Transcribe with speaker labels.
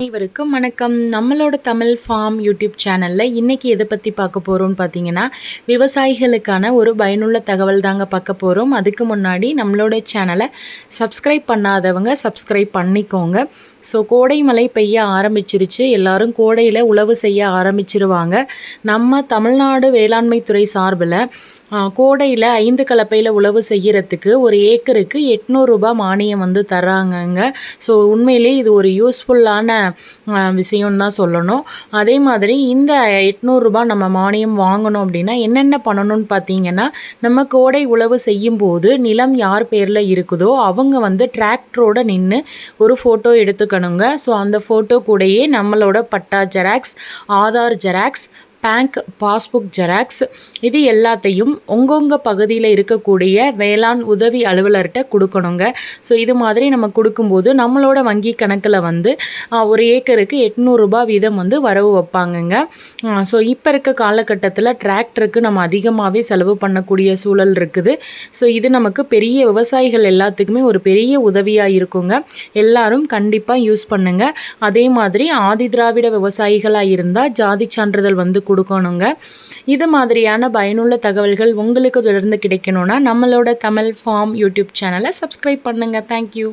Speaker 1: அனைவருக்கும் வணக்கம். நம்மளோட தமிழ் ஃபார்ம் யூடியூப் சேனலில் இன்றைக்கி எதை பற்றி பார்க்க போகிறோம்னு பார்த்தீங்கன்னா விவசாயிகளுக்கான ஒரு பயனுள்ள தகவல் தாங்க பார்க்க போகிறோம் அதுக்கு முன்னாடி நம்மளோட சேனலை சப்ஸ்கிரைப் பண்ணாதவங்க சப்ஸ்கிரைப் பண்ணிக்கோங்க. ஸோ கோடை மழை பெய்ய ஆரம்பிச்சிருச்சு. எல்லாரும் கோடையில் உழவு செய்ய ஆரம்பிச்சிருவாங்க. நம்ம தமிழ்நாடு வேளாண்மை துறை சார்பில் கோடையில் ஐந்து கலப்பையில் உழவு செய்கிறதுக்கு ஒரு ஏக்கருக்கு எட்நூறுரூபா மானியம் வந்து தராங்கங்க ஸோ உண்மையிலே இது ஒரு யூஸ்ஃபுல்லான விஷயம்னு தான் சொல்லணும். அதே மாதிரி இந்த எட்நூறுரூபா நம்ம மானியம் வாங்கணும் அப்படின்னா என்னென்ன பண்ணணும்னு பார்த்தீங்கன்னா நம்ம கோடை உழவு செய்யும் போது நிலம் யார் பேரில் இருக்குதோ அவங்க வந்து டிராக்டரோட நின்று ஒரு ஃபோட்டோ எடுத்துக்கணுங்க. ஸோ அந்த ஃபோட்டோ கூடயே நம்மளோட பட்டா xerox Aadhaar xerox bank passbook xerox இது எல்லாத்தையும் உங்கவுங்க பகுதியில் இருக்கக்கூடிய வேளாண் உதவி அலுவலர்கிட்ட கொடுக்கணுங்க. ஸோ இது மாதிரி நம்ம கொடுக்கும்போது நம்மளோட வங்கி கணக்கில் வந்து ஒரு ஏக்கருக்கு எட்நூறுரூபா வீதம் வந்து வரவு வைப்பாங்கங்க. ஸோ இப்போ இருக்க காலகட்டத்தில் டிராக்டருக்கு நம்ம அதிகமாகவே செலவு பண்ணக்கூடிய சூழல் இருக்குது. ஸோ இது நமக்கு பெரிய விவசாயிகள் எல்லாத்துக்குமே ஒரு பெரிய உதவியாக இருக்குங்க. எல்லாரும் கண்டிப்பாக யூஸ் பண்ணுங்கள் அதே மாதிரி ஆதி திராவிட விவசாயிகளாக இருந்தால் ஜாதி சான்றிதழ் வந்து கொடுக்கணுங்க. இது மாதிரியான பயனுள்ள தகவல்கள் உங்களுக்கு தொடர்ந்து கிடைக்கணும்னா நம்மளோட தமிழ் ஃபார்ம் யூடியூப் சேனலை சப்ஸ்கிரைப் பண்ணுங்கள் தேங்க்யூ